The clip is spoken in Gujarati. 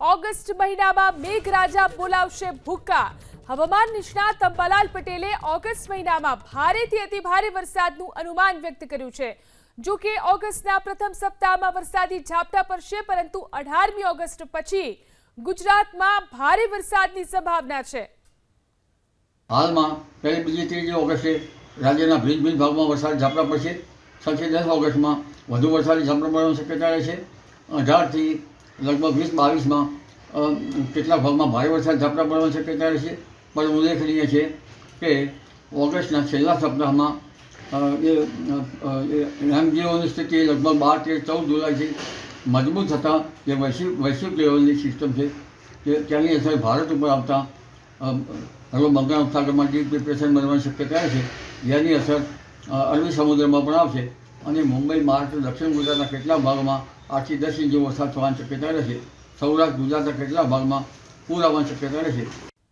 ઓગસ્ટ મહિનામાં મેઘરાજા બોલાવશે ભૂકા હવામાન નિષ્ણાત અંબાલાલ પટેલે ઓગસ્ટ મહિનામાં ભારેથી અતિ ભારે વરસાદનું અનુમાન વ્યક્ત કર્યું છે. જો કે ઓગસ્ટના પ્રથમ સપ્તાહમાં વરસાદી ઝાપટા પડશે, પરંતુ અઢારમી ઓગસ્ટ પછી ગુજરાતમાં ભારે વરસાદની સંભાવના છે. હાલમાં પહેલી બીજી ત્રીજી ઓગસ્ટે રાજ્યના ભિન્ન ભિન્ન ભાગમાં વરસાદ ઝાપટા પડશે. છથી દસ ઓગસ્ટમાં વધુ વરસાદી ઝાપટા પડવાની શક્યતા રહેશે અઢારથી લગભગ વીસ, બાવીસમાં કેટલાક ભાગમાં ભારે વરસાદ ઝાપટા પડવાની શક્યતા રહેશે પણ ઉલ્લેખનીય છે કે ઓગસ્ટના છેલ્લા સપ્તાહમાં એ એમજીઓની સ્થિતિ લગભગ બાર તેર ચૌદ જુલાઈથી મજબૂત થતાં જે વૈશ્વિક વૈશ્વિક લેવલની સિસ્ટમ છે કે તેની અસર ભારત ઉપર આવતા હલો બંગાળ ઉપસાગરમાં ડીપ ડિપ્રેશન બનવાની શક્યતા છે, જેની અસર અરબી સમુદ્રમાં પણ આવશે. અને મુંબઈ, મહારાષ્ટ્ર, દક્ષિણ ગુજરાતના કેટલાક ભાગમાં આઠથી દસ ઇંચ જેવો વરસાદ થવાની શક્યતા રહેશે સૌરાષ્ટ્ર, ગુજરાતના કેટલા ભાગમાં પૂર આવવાની શક્યતા રહેશે